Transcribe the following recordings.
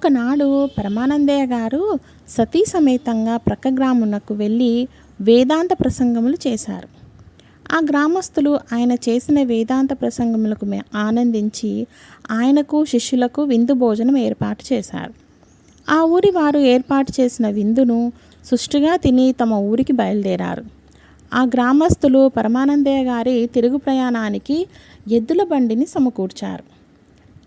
ఒకనాడు పరమానందయ్య గారు సతీ సమేతంగా ప్రక్క గ్రామునకు వెళ్ళి వేదాంత ప్రసంగములు చేశారు. ఆ గ్రామస్తులు ఆయన చేసిన వేదాంత ప్రసంగములకు ఆనందించి ఆయనకు శిష్యులకు విందు భోజనం ఏర్పాటు చేశారు. ఆ ఊరి వారు ఏర్పాటు చేసిన విందును సుష్టిగా తిని తమ ఊరికి బయలుదేరారు. ఆ గ్రామస్తులు పరమానందయ్య గారి తిరుగు ప్రయాణానికి ఎద్దుల బండిని సమకూర్చారు.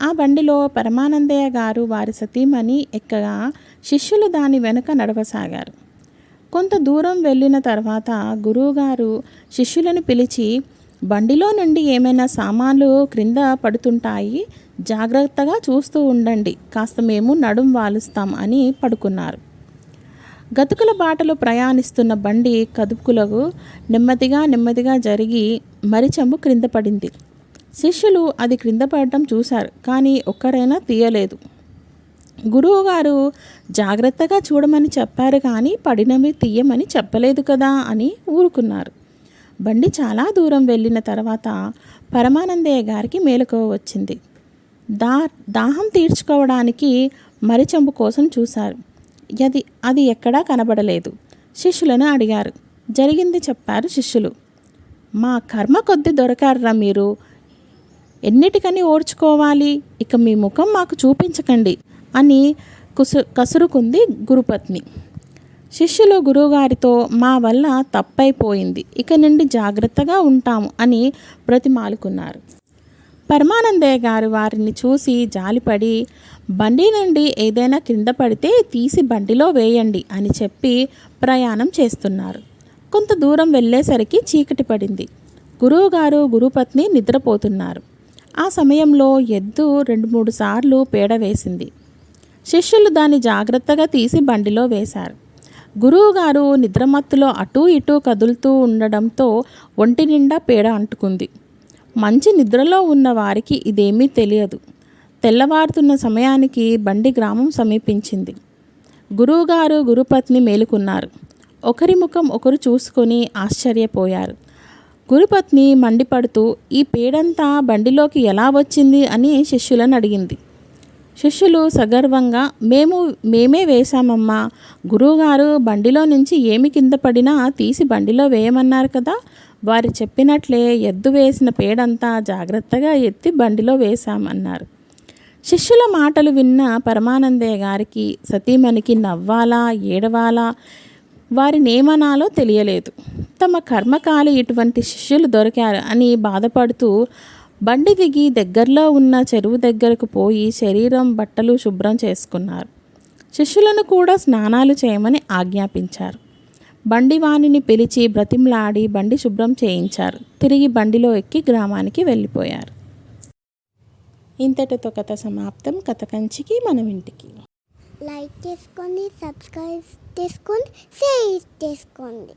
ఆ బండిలో పరమానందయ్య గారు వారి సతీమణి ఎక్కగా శిష్యులు దాని వెనుక నడవసాగారు. కొంత దూరం వెళ్ళిన తర్వాత గురువుగారు శిష్యులను పిలిచి బండిలో నుండి ఏమైనా సామాన్లు క్రింద పడుతుంటాయి? జాగ్రత్తగా చూస్తూ ఉండండి. కాస్త మేము నడుం వాలుస్తాం అని పడుకున్నారు. గతుకుల బాటలో ప్రయాణిస్తున్న బండి కదుపులకు నెమ్మదిగా నెమ్మదిగా జరిగి మరిచెంబు క్రింద పడింది. శిష్యులు అది క్రింద పడటం చూశారు కానీ ఒక్కరైనా తీయలేదు. గురువుగారు జాగ్రత్తగా చూడమని చెప్పారు కానీ పడినవి తీయమని చెప్పలేదు కదా అని ఊరుకున్నారు. బండి చాలా దూరం వెళ్ళిన తర్వాత పరమానందయ్య గారికి మేలుకోవ వచ్చింది. దా దాహం తీర్చుకోవడానికి మరిచెంబు కోసం చూశారు. అది అది ఎక్కడా కనబడలేదు. శిష్యులను అడిగారు. జరిగింది చెప్పారు శిష్యులు. మా కర్మ కొద్ది దొరకారురా మీరు. ఎన్నిటికని ఓడ్చుకోవాలి ఇక మీ ముఖం మాకు చూపించకండి అని కుసు కసురుకుంది గురుపత్ని. శిష్యులు గురువుగారితో మా వల్ల తప్పైపోయింది. ఇక నుండి జాగ్రత్తగా ఉంటాము అని బ్రతిమాలుకున్నారు పరమానందయ్య గారు వారిని చూసి జాలిపడి బండి నుండి ఏదైనా క్రింద పడితే తీసి బండిలో వేయండి అని చెప్పి ప్రయాణం చేస్తున్నారు. కొంత దూరం వెళ్ళేసరికి చీకటి పడింది. గురువుగారు గురుపత్ని నిద్రపోతున్నారు. ఆ సమయంలో ఎద్దు రెండు మూడు సార్లు పేడ వేసింది. శిష్యులు దాన్ని జాగ్రత్తగా తీసి బండిలో వేశారు. గురువుగారు నిద్రమత్తులో అటూ ఇటూ కదులుతూ ఉండడంతో ఒంటి నిండా పేడ అంటుకుంది. మంచి నిద్రలో ఉన్న వారికి ఇదేమీ తెలియదు. తెల్లవారుతున్న సమయానికి బండి గ్రామం సమీపించింది. గురువుగారు గురుపత్ని మేలుకున్నారు. ఒకరి ముఖం ఒకరు చూసుకొని ఆశ్చర్యపోయారు. గురుపత్ని మండిపడుతూ ఈ పేడంతా బండిలోకి ఎలా వచ్చింది? అని శిష్యులను అడిగింది. శిష్యులు సగర్వంగా మేము మేమే వేశామమ్మా. గురువుగారు బండిలో నుంచి ఏమి కింద పడినా తీసి బండిలో వేయమన్నారు కదా. వారు చెప్పినట్లే ఎద్దు వేసిన పేడంతా జాగ్రత్తగా ఎత్తి బండిలో వేశామన్నారు. శిష్యుల మాటలు విన్న పరమానందయ్య గారికి సతీమణికి నవ్వాలా ఏడవాలా? వారినేమనాలో తెలియలేదు. తమ కర్మకాలి ఇటువంటి శిష్యులు దొరికారు అని బాధపడుతూ బండి దిగి దగ్గరలో ఉన్న చెరువు దగ్గరకు పోయి శరీరం బట్టలు శుభ్రం చేసుకున్నారు. శిష్యులను కూడా స్నానాలు చేయమని ఆజ్ఞాపించారు. బండి వాణిని పిలిచి బ్రతిమలాడి బండి శుభ్రం చేయించారు. తిరిగి బండిలో ఎక్కి గ్రామానికి వెళ్ళిపోయారు. ఇంతటితో కథ సమాప్తం. కథ కంచికి మనం ఇంటికి. లైక్ చేసుకోండి సబ్స్క్రైబ్ చేసుకోండి షేర్ చేసుకోండి.